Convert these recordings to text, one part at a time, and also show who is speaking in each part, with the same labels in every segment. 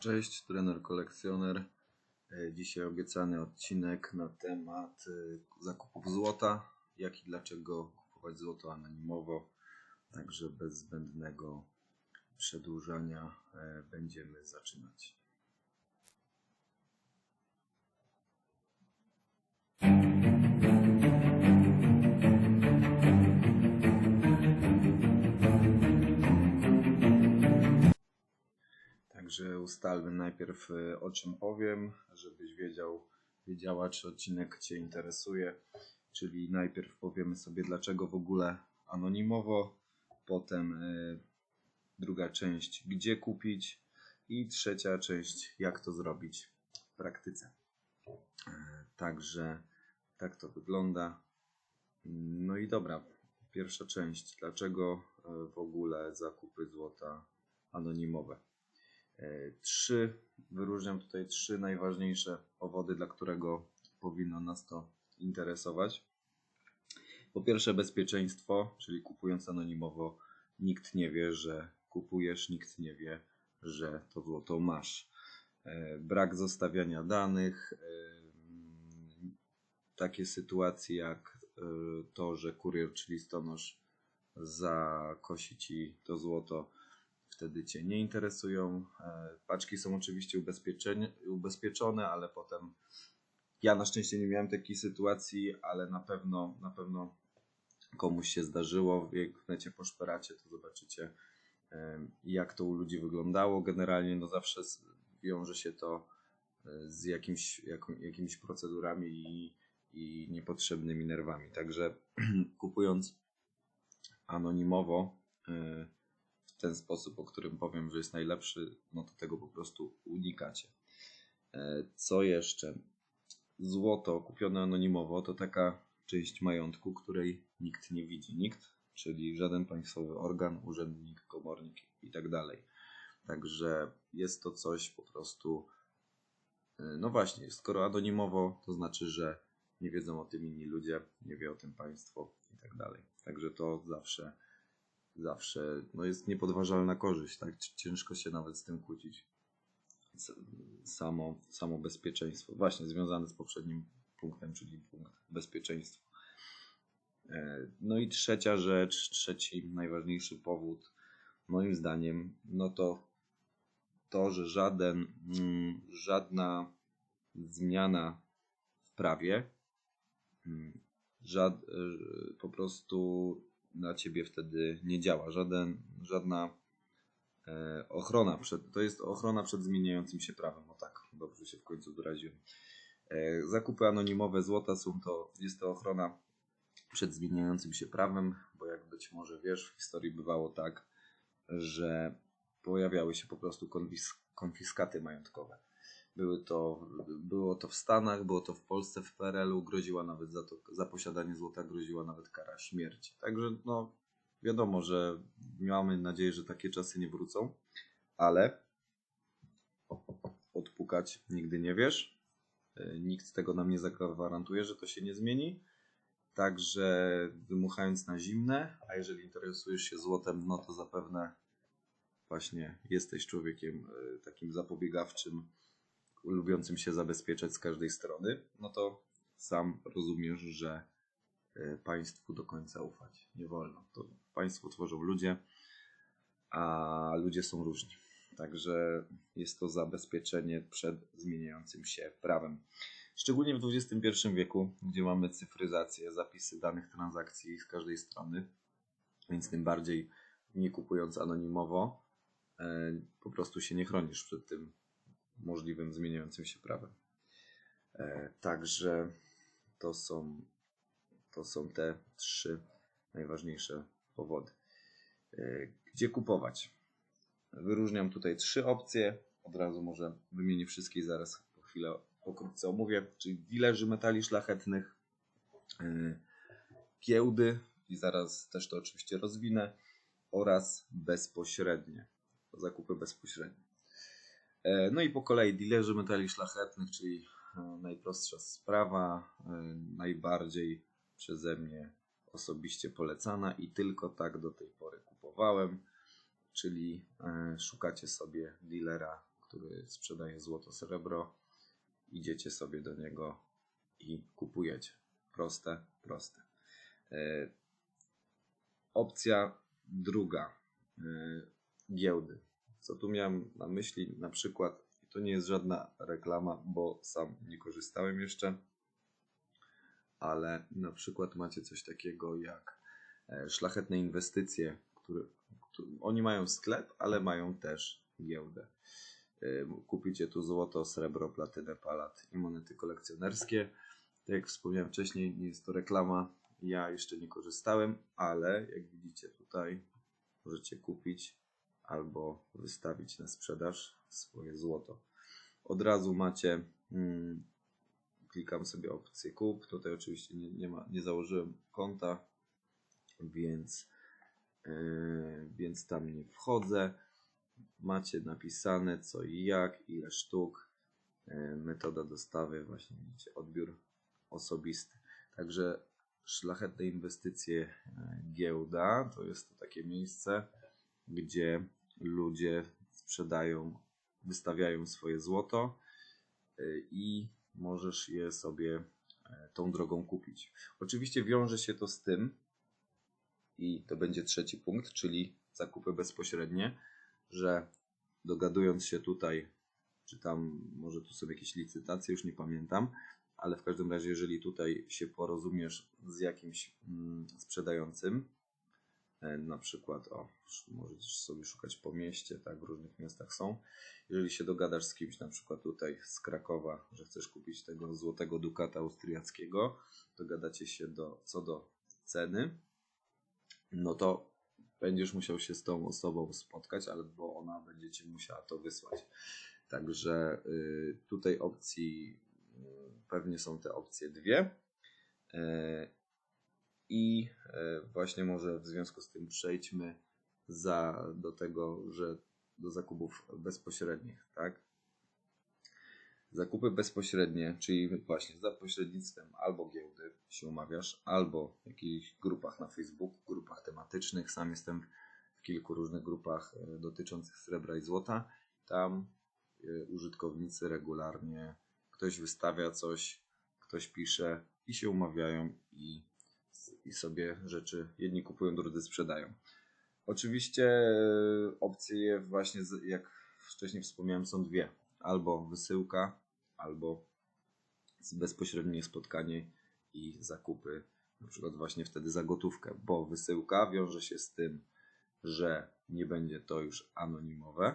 Speaker 1: Cześć, trener kolekcjoner. E, Dzisiaj obiecany odcinek na temat e, zakupów złota, jak i dlaczego kupować złoto anonimowo. Także bez zbędnego przedłużania e, będziemy zaczynać. Także ustalmy najpierw e, o czym powiem, żebyś wiedział, wiedziała, czy odcinek Cię interesuje. Czyli najpierw powiemy sobie, dlaczego w ogóle anonimowo, potem e, druga część, gdzie kupić i trzecia część, jak to zrobić w praktyce. E, Także tak to wygląda. No i dobra, pierwsza część, dlaczego w ogóle zakupy złota anonimowe. E, Trzy, wyróżniam tutaj trzy najważniejsze powody, dla którego powinno nas to interesować. Po pierwsze, bezpieczeństwo, czyli kupując anonimowo, nikt nie wie, że kupujesz, nikt nie wie, że to złoto masz. E, Brak zostawiania danych, e, takie sytuacje jak to, że kurier czy listonosz zakosi ci to złoto, wtedy cię nie interesują. E, Paczki są oczywiście ubezpieczone, ale potem ja na szczęście nie miałem takiej sytuacji, ale na pewno na pewno komuś się zdarzyło. Jak w necie poszperacie, to zobaczycie jak to u ludzi wyglądało. Generalnie no zawsze wiąże się to e, z jakimś, jakimiś procedurami i, i niepotrzebnymi nerwami. Także kupując anonimowo e, ten sposób, o którym powiem, że jest najlepszy, no to tego po prostu unikacie. E, Co jeszcze? Złoto kupione anonimowo to taka część majątku, której nikt nie widzi. Nikt, czyli żaden państwowy organ, urzędnik, komornik i tak dalej. Także jest to coś po prostu. e, No właśnie, skoro anonimowo, to znaczy, że nie wiedzą o tym inni ludzie, nie wie o tym państwo i tak dalej. Także to zawsze, zawsze no jest niepodważalna korzyść, tak? Ciężko się nawet z tym kłócić samo, samo bezpieczeństwo. Właśnie związane z poprzednim punktem, czyli punkt bezpieczeństwa. E, No i trzecia rzecz, trzeci najważniejszy powód, moim zdaniem, no to to, że żaden, mm, żadna zmiana w prawie, mm, żad, e, po prostu na ciebie wtedy nie działa. Żaden, żadna e, ochrona przed, to jest ochrona przed zmieniającym się prawem. O tak, dobrze się w końcu wyraziłem. E, Zakupy anonimowe złota są to, jest to ochrona przed zmieniającym się prawem, bo jak być może wiesz, w historii bywało tak, że pojawiały się po prostu konfis, konfiskaty majątkowe. Były to, było to w Stanach, było to w Polsce, w PRL-u, groziła nawet za to, za posiadanie złota groziła nawet kara śmierci. Także no, wiadomo, że mamy nadzieję, że takie czasy nie wrócą, ale odpukać nigdy nie wiesz. E, Nikt tego nam nie zagwarantuje, że to się nie zmieni. Także wymuchając na zimne, a jeżeli interesujesz się złotem, no to zapewne właśnie jesteś człowiekiem e, takim zapobiegawczym, lubiącym się zabezpieczać z każdej strony, no to sam rozumiesz, że e, państwu do końca ufać nie wolno. To państwo tworzą ludzie, a ludzie są różni. Także jest to zabezpieczenie przed zmieniającym się prawem. Szczególnie w XXI wieku, gdzie mamy cyfryzację, zapisy danych transakcji z każdej strony, więc tym bardziej nie kupując anonimowo, e, po prostu się nie chronisz przed tym możliwym zmieniającym się prawem. E, Także to są, to są te trzy najważniejsze powody. E, Gdzie kupować? Wyróżniam tutaj trzy opcje. Od razu może wymienię wszystkie i zaraz po chwilę pokrótce omówię. Czyli dilerzy metali szlachetnych, yy, giełdy i zaraz też to oczywiście rozwinę oraz bezpośrednie, zakupy bezpośrednie. E, No i po kolei dilerzy metali szlachetnych, czyli e, najprostsza sprawa, e, najbardziej przeze mnie osobiście polecana i tylko tak do tej pory kupowałem, czyli szukacie sobie dealera, który sprzedaje złoto, srebro. Idziecie sobie do niego i kupujecie. Proste, proste. Opcja druga. Giełdy. Co tu miałem na myśli? Na przykład, to nie jest żadna reklama, bo sam nie korzystałem jeszcze, ale na przykład macie coś takiego jak e, szlachetne inwestycje, które, które oni mają sklep, ale mają też giełdę. E, kupicie tu złoto, srebro, platynę, palat i monety kolekcjonerskie. Tak jak wspomniałem wcześniej, nie jest to reklama. Ja jeszcze nie korzystałem, ale jak widzicie tutaj, możecie kupić albo wystawić na sprzedaż swoje złoto. Od razu macie, hmm, klikam sobie opcję kup. Tutaj oczywiście nie, nie, ma, nie założyłem konta, więc, yy, więc tam nie wchodzę. Macie napisane co i jak, ile sztuk, yy, metoda dostawy, właśnie widzicie, odbiór osobisty. Także szlachetne inwestycje e, giełda to jest to takie miejsce, gdzie ludzie sprzedają, wystawiają swoje złoto y, i możesz je sobie e, tą drogą kupić. Oczywiście wiąże się to z tym, i to będzie trzeci punkt, czyli zakupy bezpośrednie, że dogadując się tutaj, czy tam może tu są jakieś licytacje, już nie pamiętam, ale w każdym razie, jeżeli tutaj się porozumiesz z jakimś mm, sprzedającym, E, na przykład, o, możesz sobie szukać po mieście, tak, w różnych miastach są. Jeżeli się dogadasz z kimś, na przykład tutaj z Krakowa, że chcesz kupić tego złotego dukata austriackiego, dogadacie się do, co do ceny, no to będziesz musiał się z tą osobą spotkać, albo ona będzie ci musiała to wysłać. Także y, tutaj opcji, y, pewnie są te opcje dwie. I e, właśnie może w związku z tym przejdźmy za, do tego, że do zakupów bezpośrednich, tak? Zakupy bezpośrednie, czyli właśnie za pośrednictwem albo giełdy się umawiasz, albo w jakichś grupach na Facebooku, grupach tematycznych. Sam jestem w kilku różnych grupach e, dotyczących srebra i złota. Tam e, użytkownicy regularnie ktoś wystawia coś, ktoś pisze i się umawiają i i sobie rzeczy jedni kupują, drudzy sprzedają. Oczywiście e, opcje właśnie, jak wcześniej wspomniałem, są dwie. Albo wysyłka, albo bezpośrednie spotkanie i zakupy, na przykład właśnie wtedy za gotówkę, bo wysyłka wiąże się z tym, że nie będzie to już anonimowe,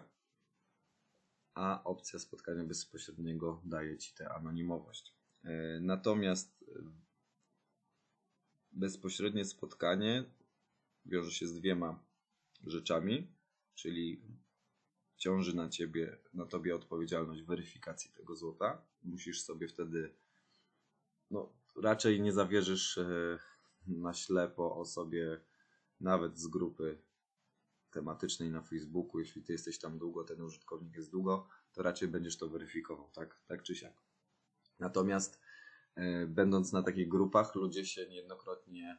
Speaker 1: a opcja spotkania bezpośredniego daje Ci tę anonimowość. E, natomiast bezpośrednie spotkanie wiąże się z dwiema rzeczami, czyli ciąży na ciebie, na tobie odpowiedzialność weryfikacji tego złota. Musisz sobie wtedy, no raczej nie zawierzysz e, na ślepo osobie nawet z grupy tematycznej na Facebooku. Jeśli ty jesteś tam długo, ten użytkownik jest długo, to raczej będziesz to weryfikował, tak, tak czy siak. Natomiast będąc na takich grupach, ludzie się niejednokrotnie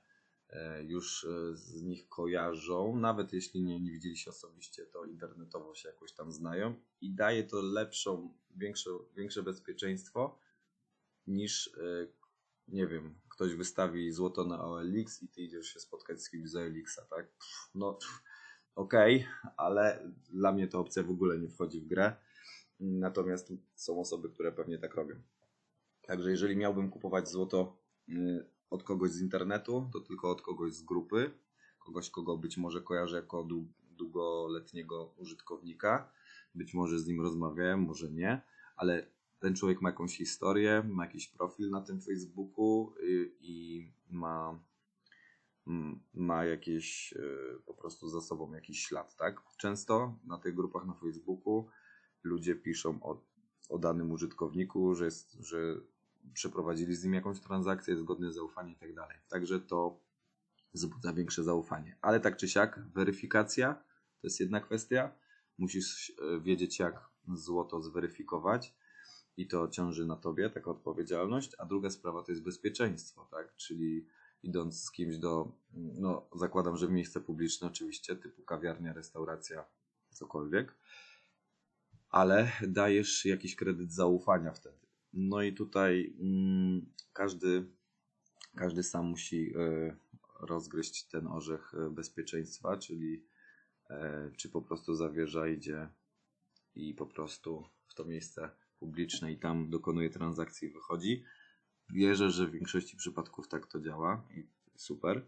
Speaker 1: e, już e, z nich kojarzą, nawet jeśli nie, nie widzieli się osobiście, to internetowo się jakoś tam znają i daje to lepszą, większe, większe bezpieczeństwo niż, nie wiem, ktoś wystawi złoto na OLX i ty idziesz się spotkać z kimś z OLX-a, tak? No, okej, okay, ale dla mnie to opcja w ogóle nie wchodzi w grę. Natomiast są osoby, które pewnie tak robią. Także jeżeli miałbym kupować złoto y, od kogoś z internetu, to tylko od kogoś z grupy, kogoś, kogo być może kojarzę jako długoletniego użytkownika. Być może z nim rozmawiałem, może nie, ale ten człowiek ma jakąś historię, ma jakiś profil na tym Facebooku y, i ma, mm, ma jakieś y, po prostu za sobą jakiś ślad, tak? Często na tych grupach na Facebooku ludzie piszą o, o danym użytkowniku, że, jest, że przeprowadzili z nim jakąś transakcję, zgodne zaufanie i tak dalej. Także to wzbudza większe zaufanie. Ale tak czy siak, weryfikacja to jest jedna kwestia. Musisz e, wiedzieć, jak złoto zweryfikować i to ciąży na tobie, taka odpowiedzialność. A druga sprawa to jest bezpieczeństwo, tak? Czyli idąc z kimś do, no zakładam, że w miejsce publiczne oczywiście, typu kawiarnia, restauracja, cokolwiek, ale dajesz jakiś kredyt zaufania wtedy. No i tutaj mm, każdy, każdy sam musi y, rozgryźć ten orzech y, bezpieczeństwa, czyli y, czy po prostu zawierza, idzie i po prostu w to miejsce publiczne i tam dokonuje transakcji i wychodzi. Wierzę, że w większości przypadków tak to działa i super,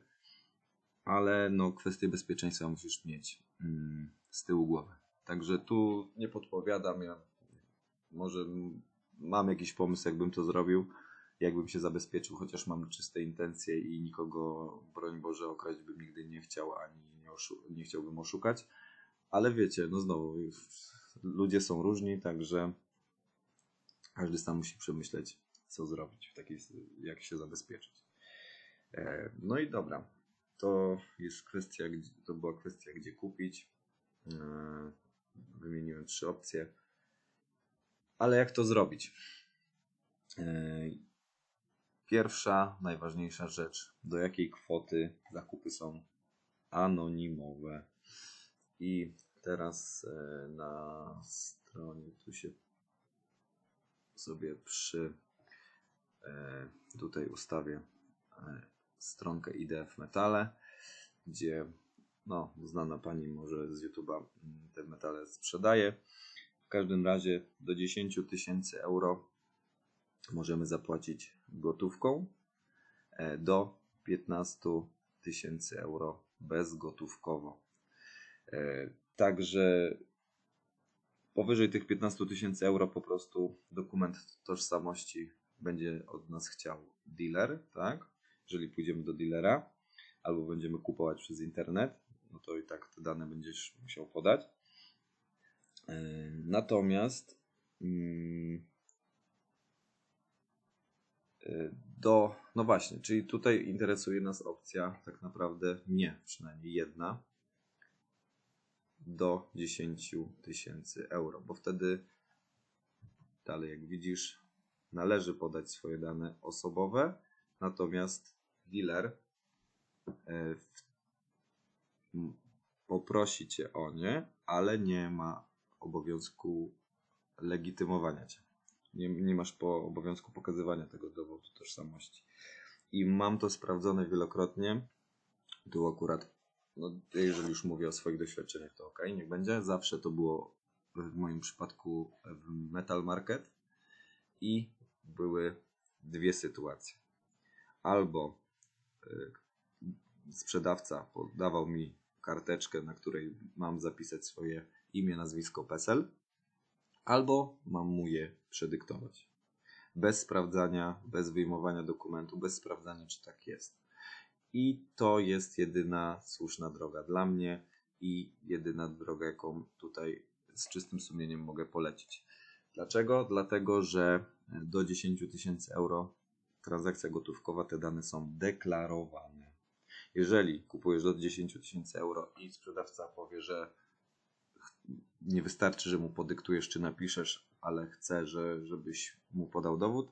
Speaker 1: ale no kwestie bezpieczeństwa musisz mieć mm, z tyłu głowy. Także tu nie podpowiadam, ja może mam jakiś pomysł, jakbym to zrobił, jakbym się zabezpieczył, chociaż mam czyste intencje i nikogo, broń Boże, okraść bym nigdy nie chciał, ani nie, nie chciałbym oszukać. Ale wiecie, no znowu, ludzie są różni, także każdy sam musi przemyśleć, co zrobić, w takiej, jak się zabezpieczyć. E, no i dobra, to jest kwestia, to była kwestia, gdzie kupić. E, wymieniłem trzy opcje. Ale jak to zrobić? E, pierwsza, najważniejsza rzecz, do jakiej kwoty zakupy są anonimowe. I teraz na stronie tu się sobie przy e, tutaj ustawię e, stronkę IDF Metale, gdzie no, znana pani może z YouTube'a mm, te metale sprzedaje. W każdym razie do 10 tysięcy euro możemy zapłacić gotówką, e, do 15 tysięcy euro bezgotówkowo. Także Powyżej tych 15 tysięcy euro po prostu dokument tożsamości będzie od nas chciał dealer, tak? Jeżeli pójdziemy do dealera albo będziemy kupować przez internet, no to i tak te dane będziesz musiał podać. Natomiast mm, y, do, no właśnie, czyli tutaj interesuje nas opcja tak naprawdę nie, przynajmniej jedna, do 10 tysięcy euro, bo wtedy dalej, jak widzisz, należy podać swoje dane osobowe, natomiast dealer e, poprosi cię o nie, ale nie ma obowiązku legitymowania cię. Nie, nie masz po obowiązku pokazywania tego dowodu tożsamości. I mam to sprawdzone wielokrotnie. Tu akurat no, jeżeli już mówię o swoich doświadczeniach, to ok, niech będzie. Zawsze to było w moim przypadku w Metal Market i były dwie sytuacje. Albo y, sprzedawca podawał mi karteczkę, na której mam zapisać swoje imię, nazwisko, PESEL, albo mam mu je przedyktować. Bez sprawdzania, bez wyjmowania dokumentu, bez sprawdzania, czy tak jest. I to jest jedyna słuszna droga dla mnie i jedyna droga, jaką tutaj z czystym sumieniem mogę polecić. Dlaczego? Dlatego, że do 10 tysięcy euro transakcja gotówkowa, te dane są deklarowane. Jeżeli kupujesz do 10 tysięcy euro i sprzedawca powie, że nie wystarczy, że mu podyktujesz czy napiszesz, ale chce, że, żebyś mu podał dowód,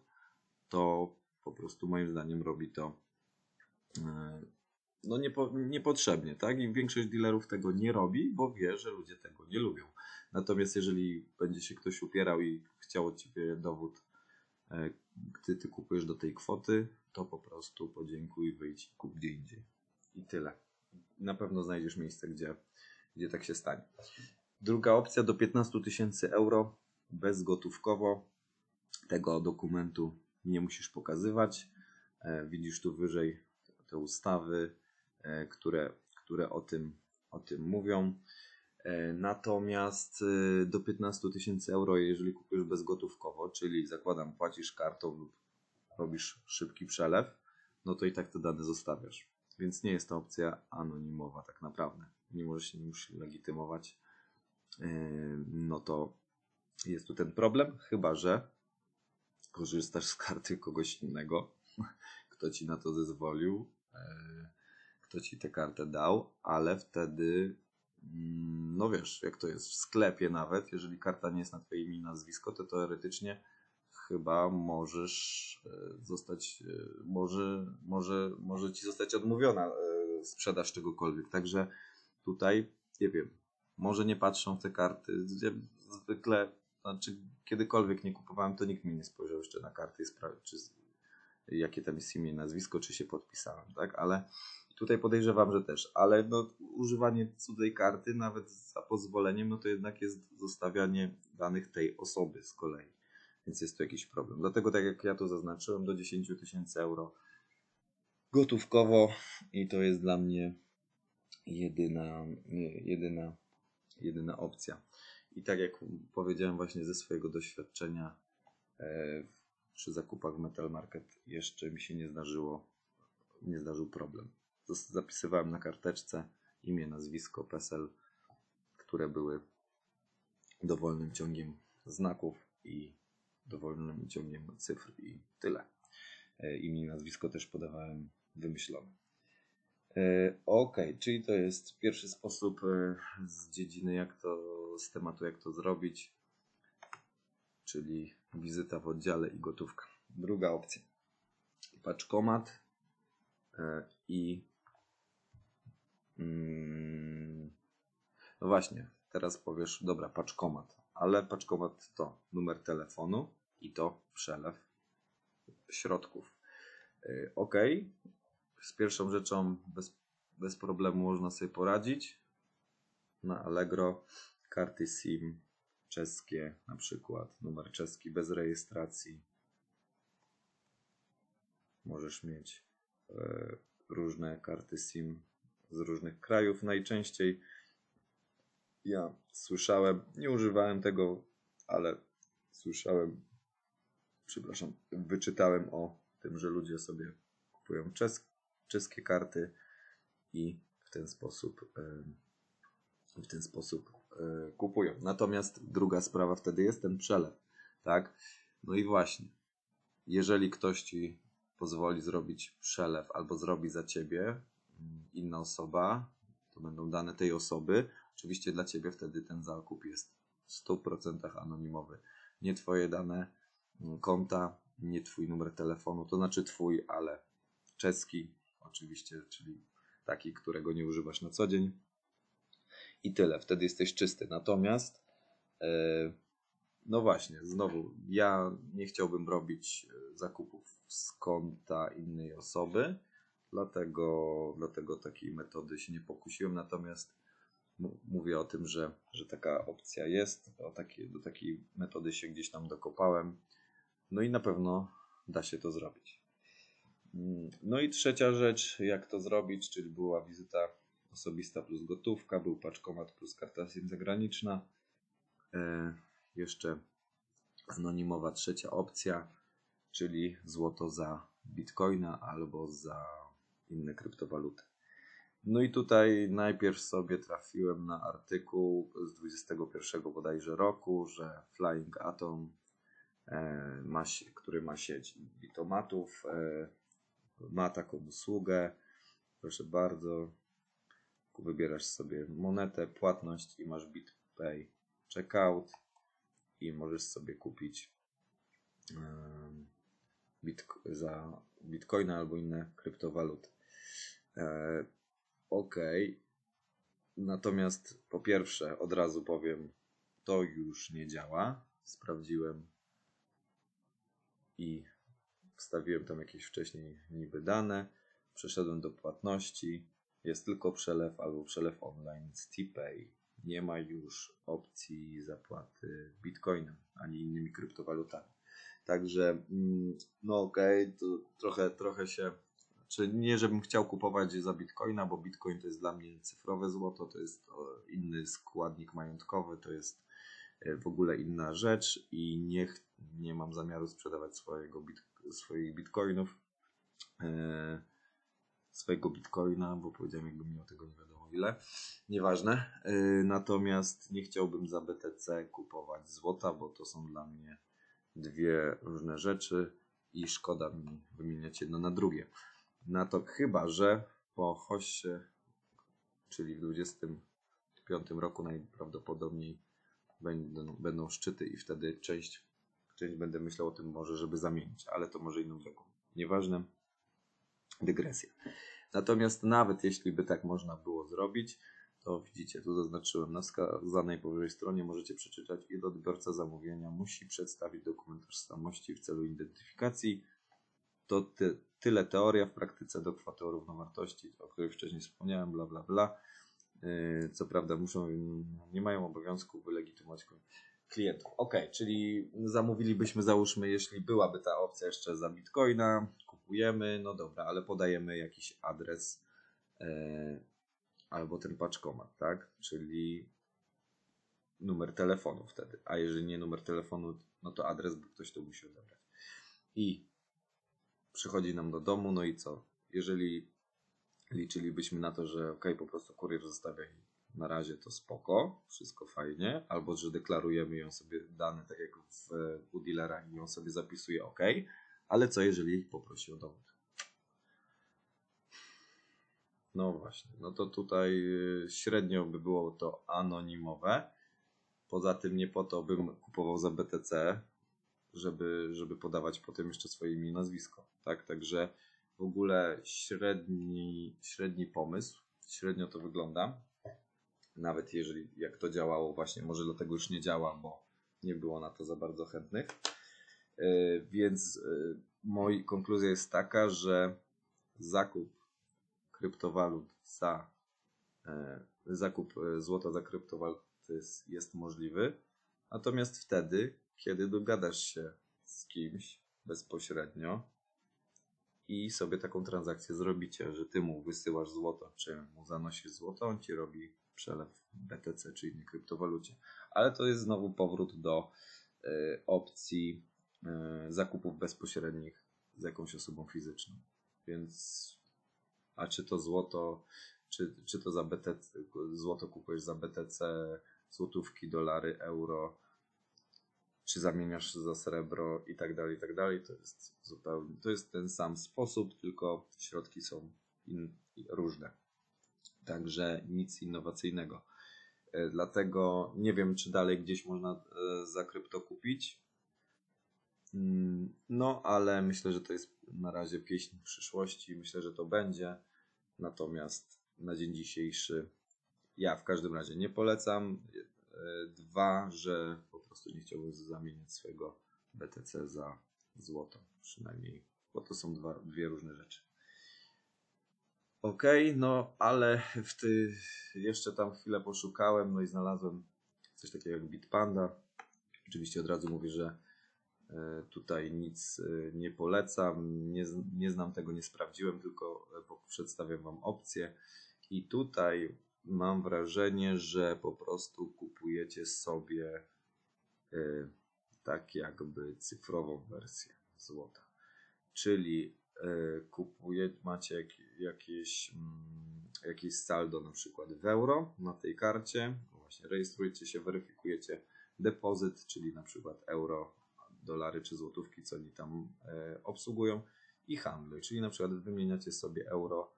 Speaker 1: to po prostu moim zdaniem robi to E, no niepo, niepotrzebnie, tak? I większość dealerów tego nie robi, bo wie, że ludzie tego nie lubią. Natomiast jeżeli będzie się ktoś upierał i chciał od ciebie dowód, e, gdy ty kupujesz do tej kwoty, to po prostu podziękuj, wyjdź i kup gdzie indziej. I tyle. Na pewno znajdziesz miejsce, gdzie, gdzie tak się stanie. Druga opcja do 15 tysięcy euro bezgotówkowo. Tego dokumentu nie musisz pokazywać. E, widzisz tu wyżej te ustawy, e, które, które o, tym, o tym mówią. E, natomiast do 15 tysięcy euro, jeżeli kupujesz bezgotówkowo, czyli zakładam, płacisz kartą lub robisz szybki przelew, no to i tak te dane zostawiasz. Więc nie jest to opcja anonimowa tak naprawdę. Nie możesz się musisz legitymować. No to jest tu ten problem, chyba że korzystasz z karty kogoś innego, kto ci na to zezwolił, e, kto ci tę kartę dał, ale wtedy, mm, no wiesz, jak to jest w sklepie nawet, jeżeli karta nie jest na twoje imię i nazwisko, to teoretycznie chyba możesz e, zostać, może, może, może ci zostać odmówiona sprzedaż czegokolwiek. Także tutaj, nie wiem, może nie patrzą w te karty. Zwykle znaczy kiedykolwiek nie kupowałem, to nikt mi nie spojrzał jeszcze na karty i sprawdził, czy jakie tam jest imię, nazwisko, czy się podpisałem, tak? Ale tutaj podejrzewam, że też. Ale no, używanie cudzej karty, nawet za pozwoleniem, no to jednak jest zostawianie danych tej osoby z kolei. Więc jest tu jakiś problem. Dlatego, tak jak ja to zaznaczyłem, do 10 tysięcy euro gotówkowo i to jest dla mnie jedyna, jedyna, jedyna opcja. I tak jak powiedziałem właśnie ze swojego doświadczenia e, przy zakupach w Metal Market jeszcze mi się nie zdarzyło, nie zdarzył problem. Zapisywałem na karteczce imię, nazwisko, PESEL, które były dowolnym ciągiem znaków i dowolnym ciągiem cyfr i tyle. E, imię i nazwisko też podawałem wymyślone. E, ok, czyli to jest pierwszy sposób e, z dziedziny, jak to, z tematu, jak to zrobić, czyli wizyta w oddziale i gotówka. Druga opcja. Paczkomat i mm, no właśnie, teraz powiesz, dobra, paczkomat, ale paczkomat to numer telefonu i to przelew środków. Ok, z pierwszą rzeczą bez, bez problemu można sobie poradzić. Na Allegro karty SIM czeskie, na przykład numer czeski bez rejestracji. Możesz mieć e, różne karty SIM z różnych krajów. Najczęściej ja słyszałem, nie używałem tego, ale słyszałem, przepraszam, wyczytałem o tym, że ludzie sobie kupują czesk, czeskie karty i w ten sposób w ten sposób e, kupują. Natomiast druga sprawa wtedy jest ten przelew, tak? No i właśnie, jeżeli ktoś ci pozwoli zrobić przelew albo zrobi za ciebie mm, inna osoba, to będą dane tej osoby. Oczywiście dla ciebie wtedy ten zakup jest w 100% anonimowy. Nie twoje dane mm, konta, nie twój numer telefonu, to znaczy twój, ale czeski oczywiście, czyli taki, którego nie używasz na co dzień. I tyle, wtedy jesteś czysty. Natomiast, e, no właśnie, znowu, ja nie chciałbym robić e, zakupów z konta innej osoby, dlatego, dlatego takiej metody się nie pokusiłem. Natomiast mówię o tym, że, że taka opcja jest. O do takiej metody się gdzieś tam dokopałem. No i na pewno da się to zrobić. Mm, no i trzecia rzecz, jak to zrobić, czyli była wizyta osobista plus gotówka, był paczkomat plus karta SIM zagraniczna. E, jeszcze anonimowa trzecia opcja, czyli złoto za bitcoina albo za inne kryptowaluty. No i tutaj najpierw sobie trafiłem na artykuł z 21 bodajże roku, że Flying Atom, e, ma, który ma sieć bitomatów, e, ma taką usługę. Proszę bardzo, wybierasz sobie monetę, płatność i masz BitPay checkout i możesz sobie kupić za bitcoina albo inne kryptowaluty. E, ok. Natomiast po pierwsze, od razu powiem, to już nie działa. Sprawdziłem i wstawiłem tam jakieś wcześniej niby dane, przeszedłem do płatności, jest tylko przelew albo przelew online z TPay. Nie ma już opcji zapłaty bitcoinem ani innymi kryptowalutami. Także, mm, no okej, okay, to trochę, trochę się, czy nie, żebym chciał kupować za bitcoina, bo bitcoin to jest dla mnie cyfrowe złoto, to jest inny składnik majątkowy, to jest e, w ogóle inna rzecz i nie, nie mam zamiaru sprzedawać swojego bitcoina swoich bitcoinów, e, swojego bitcoina, bo powiedziałem, jakbym miał tego nie wiadomo ile. Nieważne. E, natomiast nie chciałbym za BTC kupować złota, bo to są dla mnie dwie różne rzeczy i szkoda mi wymieniać jedno na drugie. Na to chyba, że po hoście, czyli w 25 roku najprawdopodobniej będą, będą szczyty i wtedy część Część będę myślał o tym może, żeby zamienić, ale to może inną drogą. Nieważne. Dygresja. Natomiast nawet jeśli by tak można było zrobić, to widzicie, tu zaznaczyłem na wskazanej powyżej stronie możecie przeczytać, ile odbiorca zamówienia musi przedstawić dokument tożsamości w celu identyfikacji. To ty, tyle teoria, w praktyce do kwoty o równowartości, o której wcześniej wspomniałem, bla bla bla. Yy, co prawda muszą, nie mają obowiązku wylegitymować klientów. Ok, czyli zamówilibyśmy, załóżmy, jeśli byłaby ta opcja jeszcze za bitcoina, kupujemy, no dobra, ale podajemy jakiś adres yy, albo ten paczkomat, tak? Czyli numer telefonu wtedy. A jeżeli nie numer telefonu, no to adres, bo ktoś to musi odebrać. I przychodzi nam do domu, no i co? Jeżeli liczylibyśmy na to, że ok, po prostu kurier zostawia na razie to spoko, wszystko fajnie, albo że deklarujemy ją sobie dane, tak jak w, u dealera i ją sobie zapisuje ok, ale co jeżeli poprosi o dowód? No właśnie, no to tutaj y, średnio by było to anonimowe. Poza tym nie po to bym kupował za BTC, żeby, żeby podawać potem jeszcze swoje imię i nazwisko. Tak, także w ogóle średni, średni pomysł, średnio to wygląda. Nawet jeżeli jak to działało, właśnie może dlatego już nie działa, bo nie było na to za bardzo chętnych. Yy, więc yy, moja konkluzja jest taka, że zakup kryptowalut za e, zakup e, złota za kryptowaluty jest możliwy. Natomiast wtedy, kiedy dogadasz się z kimś bezpośrednio i sobie taką transakcję zrobicie, że ty mu wysyłasz złoto, czy mu zanosisz złoto, on ci robi przelew BTC czy innej kryptowalucie. Ale to jest znowu powrót do y, opcji y, zakupów bezpośrednich z jakąś osobą fizyczną. Więc a czy to złoto, czy, czy to za BTC, złoto kupujesz za BTC, złotówki, dolary, euro, czy zamieniasz za srebro i tak dalej, i tak dalej, to jest zupełnie, to jest ten sam sposób, tylko środki są in, różne. Także nic innowacyjnego. E, dlatego nie wiem, czy dalej gdzieś można e, za krypto kupić. Mm, no, ale myślę, że to jest na razie pieśń przyszłości. Myślę, że to będzie. Natomiast na dzień dzisiejszy ja w każdym razie nie polecam. E, dwa, że po prostu nie chciałbym zamienić swojego BTC za złoto, przynajmniej, bo to są dwa, dwie różne rzeczy. Ok, no ale w ty jeszcze tam chwilę poszukałem, no i znalazłem coś takiego jak Bitpanda. Oczywiście od razu mówię, że E, tutaj nic e, nie polecam, nie, nie znam tego, nie sprawdziłem, tylko e, przedstawiam Wam opcję. I tutaj mam wrażenie, że po prostu kupujecie sobie tak jakby cyfrową wersję złota. Czyli kupuje, macie jakieś, mm, jakieś saldo na przykład w euro na tej karcie. Właśnie rejestrujecie się, weryfikujecie depozyt, czyli na przykład euro dolary czy złotówki, co oni tam e, obsługują i handluj, czyli na przykład wymieniacie sobie euro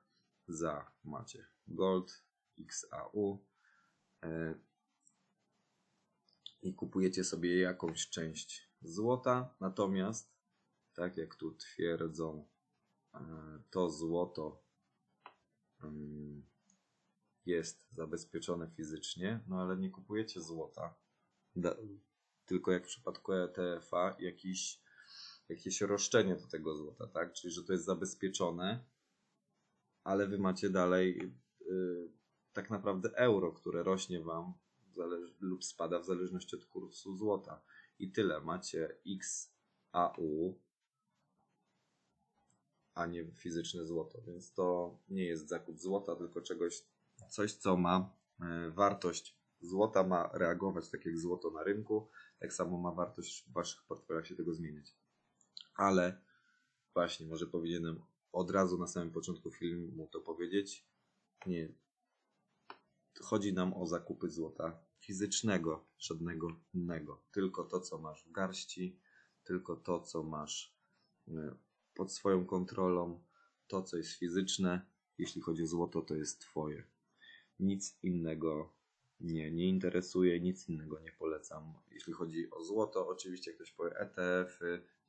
Speaker 1: za macie gold XAU e, i kupujecie sobie jakąś część złota, natomiast tak jak tu twierdzą, e, to złoto jest zabezpieczone fizycznie, no ale nie kupujecie złota tylko jak w przypadku ETF-a jakiś, jakieś roszczenie do tego złota, tak? Czyli, że to jest zabezpieczone, ale wy macie dalej yy, tak naprawdę euro, które rośnie wam lub spada w zależności od kursu złota. I tyle. Macie XAU, a nie fizyczne złoto, więc to nie jest zakup złota, tylko czegoś, coś, co ma y, wartość złota, ma reagować tak jak złoto na rynku, tak samo ma wartość w waszych portfelach się tego zmieniać. Ale właśnie, może powinienem od razu na samym początku filmu to powiedzieć. Nie. Chodzi nam o zakupy złota fizycznego, żadnego innego. Tylko to, co masz w garści, tylko to, co masz y, pod swoją kontrolą, to, co jest fizyczne. Jeśli chodzi o złoto, to jest Twoje. Nic innego nie, nie interesuje, nic innego nie polecam. Jeśli chodzi o złoto, oczywiście ktoś powie ETF,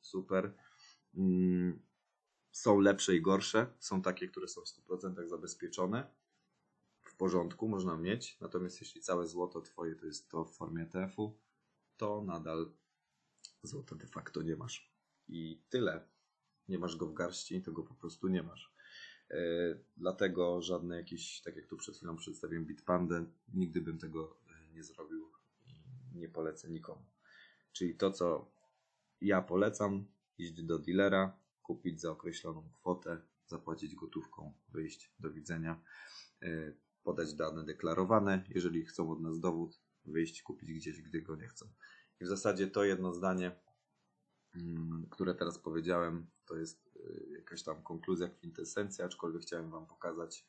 Speaker 1: super. Mm, są lepsze i gorsze. Są takie, które są w 100% zabezpieczone. W porządku, można mieć. Natomiast jeśli całe złoto twoje to jest to w formie ETF-u, to nadal złota de facto nie masz. I tyle. Nie masz go w garści, to go po prostu nie masz. E, dlatego żadne jakieś, tak jak tu przed chwilą przedstawiłem Bitpandę, nigdy bym tego e, nie zrobił i nie polecę nikomu. Czyli to, co ja polecam, iść do dealera, kupić za określoną kwotę, zapłacić gotówką, wyjść, do widzenia, e, podać dane deklarowane, jeżeli chcą od nas dowód, wyjść, kupić gdzieś, gdy go nie chcą. I w zasadzie to jedno zdanie, które teraz powiedziałem, to jest y, jakaś tam konkluzja, kwintesencja, aczkolwiek chciałem Wam pokazać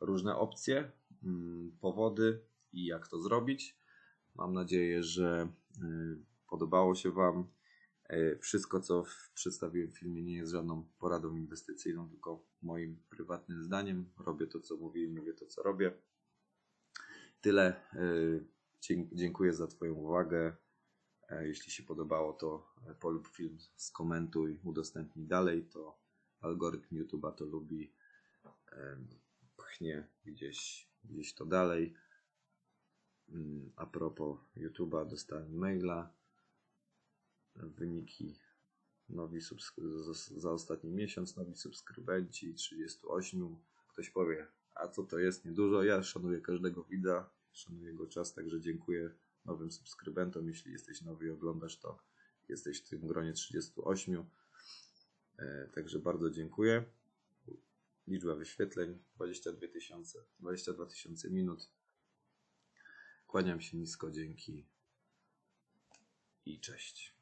Speaker 1: różne opcje, mm, powody i jak to zrobić. Mam nadzieję, że y, podobało się Wam. Y, Wszystko, co przedstawiłem w filmie, nie jest żadną poradą inwestycyjną, tylko moim prywatnym zdaniem. Robię to, co mówię i mówię to, co robię. Tyle. Dziękuję za Twoją uwagę. E, Jeśli się podobało, to e, polub film, skomentuj, udostępnij dalej, to algorytm YouTube'a to lubi, pchnie gdzieś, gdzieś to dalej. Mm, A propos YouTube'a, dostałem maila, wyniki nowi za ostatni miesiąc, nowi subskrybenci, 38. Ktoś powie, a co to jest? Niedużo. Ja szanuję każdego widza, szanuję jego czas, także dziękuję nowym subskrybentom. Jeśli jesteś nowy i oglądasz to, jesteś w tym gronie 38. E, Także bardzo dziękuję. Liczba wyświetleń 22 tysiące, 22 tysiące minut. Kłaniam się nisko, dzięki i cześć.